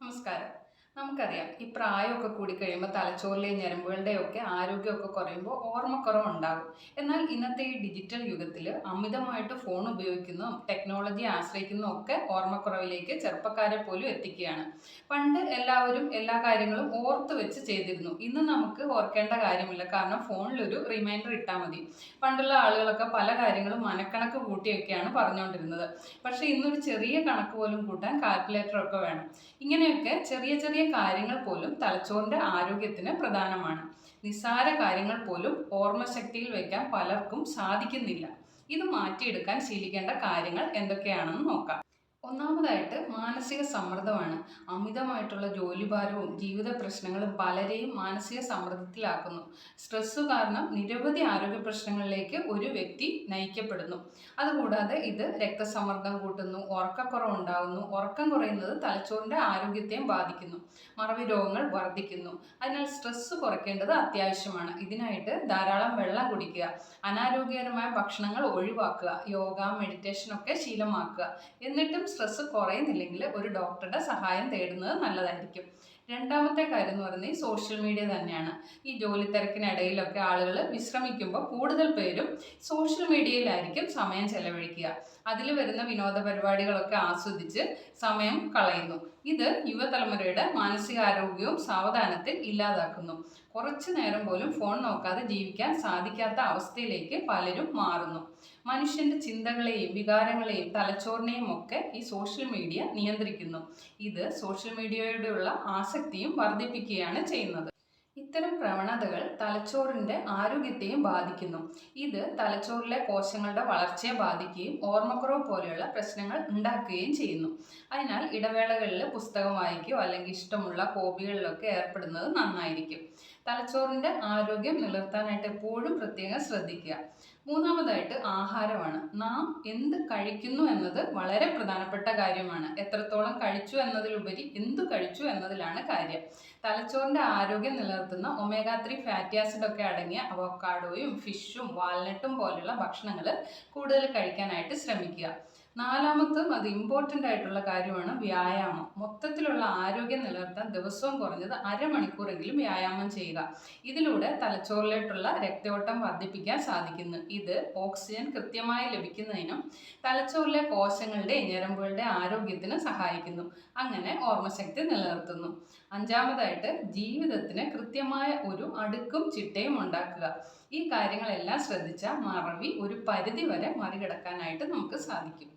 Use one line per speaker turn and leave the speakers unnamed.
നമസ്കാരം നമുക്കറിയാം ഈ പ്രായമൊക്കെ കൂടി കഴിയുമ്പോൾ തലച്ചോറിലെ ഞരമ്പുകളുടെയും ഒക്കെ ആരോഗ്യമൊക്കെ കുറയുമ്പോൾ ഓർമ്മക്കുറവ് ഉണ്ടാകും എന്നാൽ ഇന്നത്തെ ഈ ഡിജിറ്റൽ യുഗത്തിൽ അമിതമായിട്ട് ഫോൺ ഉപയോഗിക്കുന്നതും ടെക്നോളജി ആശ്രയിക്കുന്നതും ഒക്കെ ഓർമ്മക്കുറവിലേക്ക് ചെറുപ്പക്കാരെ പോലും എത്തിക്കുകയാണ്. പണ്ട് എല്ലാവരും എല്ലാ കാര്യങ്ങളും ഓർത്ത് വെച്ച് ചെയ്തിരുന്നു. ഇന്ന് നമുക്ക് ഓർക്കേണ്ട കാര്യമില്ല. കാരണം ഫോണിലൊരു റിമൈൻഡർ ഇട്ടാൽ മതി. പണ്ടുള്ള ആളുകളൊക്കെ പല കാര്യങ്ങളും മനക്കണക്ക് കൂട്ടിയൊക്കെയാണ് പറഞ്ഞുകൊണ്ടിരുന്നത്. പക്ഷേ ഇന്നൊരു ചെറിയ കണക്ക് പോലും കൂട്ടാൻ കാൽക്കുലേറ്റർ ഒക്കെ വേണം. ഇങ്ങനെയൊക്കെ ചെറിയ ചെറിയ കാര്യങ്ങൾ പോലും തലച്ചോറിന്റെ ആരോഗ്യത്തിന് പ്രധാനമാണ്. നിസ്സാര കാര്യങ്ങൾ പോലും ഓർമ്മശക്തിയിൽ വയ്ക്കാൻ പലർക്കും സാധിക്കുന്നില്ല. ഇത് മാറ്റിയെടുക്കാൻ ശീലിക്കേണ്ട കാര്യങ്ങൾ എന്തൊക്കെയാണെന്ന് നോക്കാം. ഒന്നാമതായിട്ട് മാനസിക സമ്മർദ്ദമാണ്. അമിതമായിട്ടുള്ള ജോലിഭാരവും ജീവിത പ്രശ്നങ്ങളും പലരെയും മാനസിക സമ്മർദ്ദത്തിലാക്കുന്നു. സ്ട്രെസ് കാരണം നിരവധി ആരോഗ്യ പ്രശ്നങ്ങളിലേക്ക് ഒരു വ്യക്തി നയിക്കപ്പെടുന്നു. അതുകൂടാതെ ഇത് രക്തസമ്മർദ്ദം കൂട്ടുന്നു ഉറക്കക്കുറവ് ഉണ്ടാകുന്നു ഉറക്കം കുറയുന്നത് തലച്ചോറിന്റെ ആരോഗ്യത്തെയും ബാധിക്കുന്നു മറവി രോഗങ്ങൾ വർദ്ധിക്കുന്നു. അതിനാൽ സ്ട്രെസ് കുറയ്ക്കേണ്ടത് അത്യാവശ്യമാണ്. ഇതിനായിട്ട് ധാരാളം വെള്ളം കുടിക്കുക അനാരോഗ്യകരമായ ഭക്ഷണങ്ങൾ ഒഴിവാക്കുക യോഗ മെഡിറ്റേഷൻ ഒക്കെ ശീലമാക്കുക. എന്നിട്ടും സ്ട്രെസ് കുറയുന്നില്ലെങ്കിൽ ഒരു ഡോക്ടറുടെ സഹായം തേടുന്നത് നല്ലതായിരിക്കും. രണ്ടാമത്തെ കാര്യം എന്ന് പറയുന്നത് ഈ സോഷ്യൽ മീഡിയ തന്നെയാണ്. ഈ ജോലി തിരക്കിനിടയിലൊക്കെ ആളുകൾ വിശ്രമിക്കുമ്പോൾ കൂടുതൽ പേരും സോഷ്യൽ മീഡിയയിലായിരിക്കും സമയം ചെലവഴിക്കുക. അതിൽ വരുന്ന വിനോദ പരിപാടികളൊക്കെ ആസ്വദിച്ച് സമയം കളയുന്നു. ഇത് യുവതലമുറയുടെ മാനസികാരോഗ്യവും സാവധാനത്തിൽ ഇല്ലാതാക്കുന്നു. കുറച്ചു നേരം പോലും ഫോൺ നോക്കാതെ ജീവിക്കാൻ സാധിക്കാത്ത അവസ്ഥയിലേക്ക് പലരും മാറുന്നു. മനുഷ്യന്റെ ചിന്തകളെയും വികാരങ്ങളെയും തലച്ചോറിനെയും ഒക്കെ ഈ സോഷ്യൽ മീഡിയ നിയന്ത്രിക്കുന്നു. ഇത് സോഷ്യൽ മീഡിയയോടുള്ള ആസക്തിയും വർദ്ധിപ്പിക്കുകയാണ് ചെയ്യുന്നത്. ഇത്തരം പ്രവണതകൾ തലച്ചോറിന്റെ ആരോഗ്യത്തെയും ബാധിക്കുന്നു. ഇത് തലച്ചോറിലെ കോശങ്ങളുടെ വളർച്ചയെ ബാധിക്കുകയും ഓർമ്മക്കുറവ് പോലെയുള്ള പ്രശ്നങ്ങൾ ഉണ്ടാക്കുകയും ചെയ്യുന്നു. അതിനാൽ ഇടവേളകളിൽ പുസ്തകം വായിക്കുകയോ അല്ലെങ്കിൽ ഇഷ്ടമുള്ള ഹോബികളിലൊക്കെ ഏർപ്പെടുന്നത് നന്നായിരിക്കും. തലച്ചോറിന്റെ ആരോഗ്യം നിലനിർത്താനായിട്ട് എപ്പോഴും പ്രത്യേകം ശ്രദ്ധിക്കുക. മൂന്നാമതായിട്ട് ആഹാരമാണ്. നാം എന്ത് കഴിക്കുന്നു എന്നത് വളരെ പ്രധാനപ്പെട്ട കാര്യമാണ്. എത്രത്തോളം കഴിച്ചു എന്നതിലുപരി എന്തു കഴിച്ചു എന്നതിലാണ് കാര്യം. തലച്ചോറിന്റെ ആരോഗ്യം നിലനിർത്തുന്ന ഒമേഗ ത്രീ ഫാറ്റി ആസിഡ് ഒക്കെ അടങ്ങിയ അവക്കാഡോയും ഫിഷും വാൽനട്ടും പോലുള്ള ഭക്ഷണങ്ങൾ കൂടുതൽ കഴിക്കാനായിട്ട് ശ്രമിക്കുക. നാലാമത്തും അത് ഇമ്പോർട്ടന്റ് ആയിട്ടുള്ള കാര്യമാണ് വ്യായാമം. മൊത്തത്തിലുള്ള ആരോഗ്യം നിലനിർത്താൻ ദിവസവും കുറഞ്ഞത് അരമണിക്കൂറെങ്കിലും വ്യായാമം ചെയ്യുക. ഇതിലൂടെ തലച്ചോറിലോട്ടുള്ള രക്തയോട്ടം വർദ്ധിപ്പിക്കാൻ സാധിക്കുന്നു. ഇത് ഓക്സിജൻ കൃത്യമായി ലഭിക്കുന്നതിനും തലച്ചോറിലെ കോശങ്ങളുടെ ഞരമ്പുകളുടെ ആരോഗ്യത്തിന് സഹായിക്കുന്നു. അങ്ങനെ ഓർമ്മശക്തി നിലനിർത്തുന്നു. അഞ്ചാമതായിട്ട് ജീവിതത്തിന് കൃത്യമായ ഒരു അടുക്കും ചിട്ടയും ഉണ്ടാക്കുക. ഈ കാര്യങ്ങളെല്ലാം ശ്രദ്ധിച്ചാൽ മറവി ഒരു പരിധി വരെ മറികടക്കാനായിട്ട് നമുക്ക് സാധിക്കും.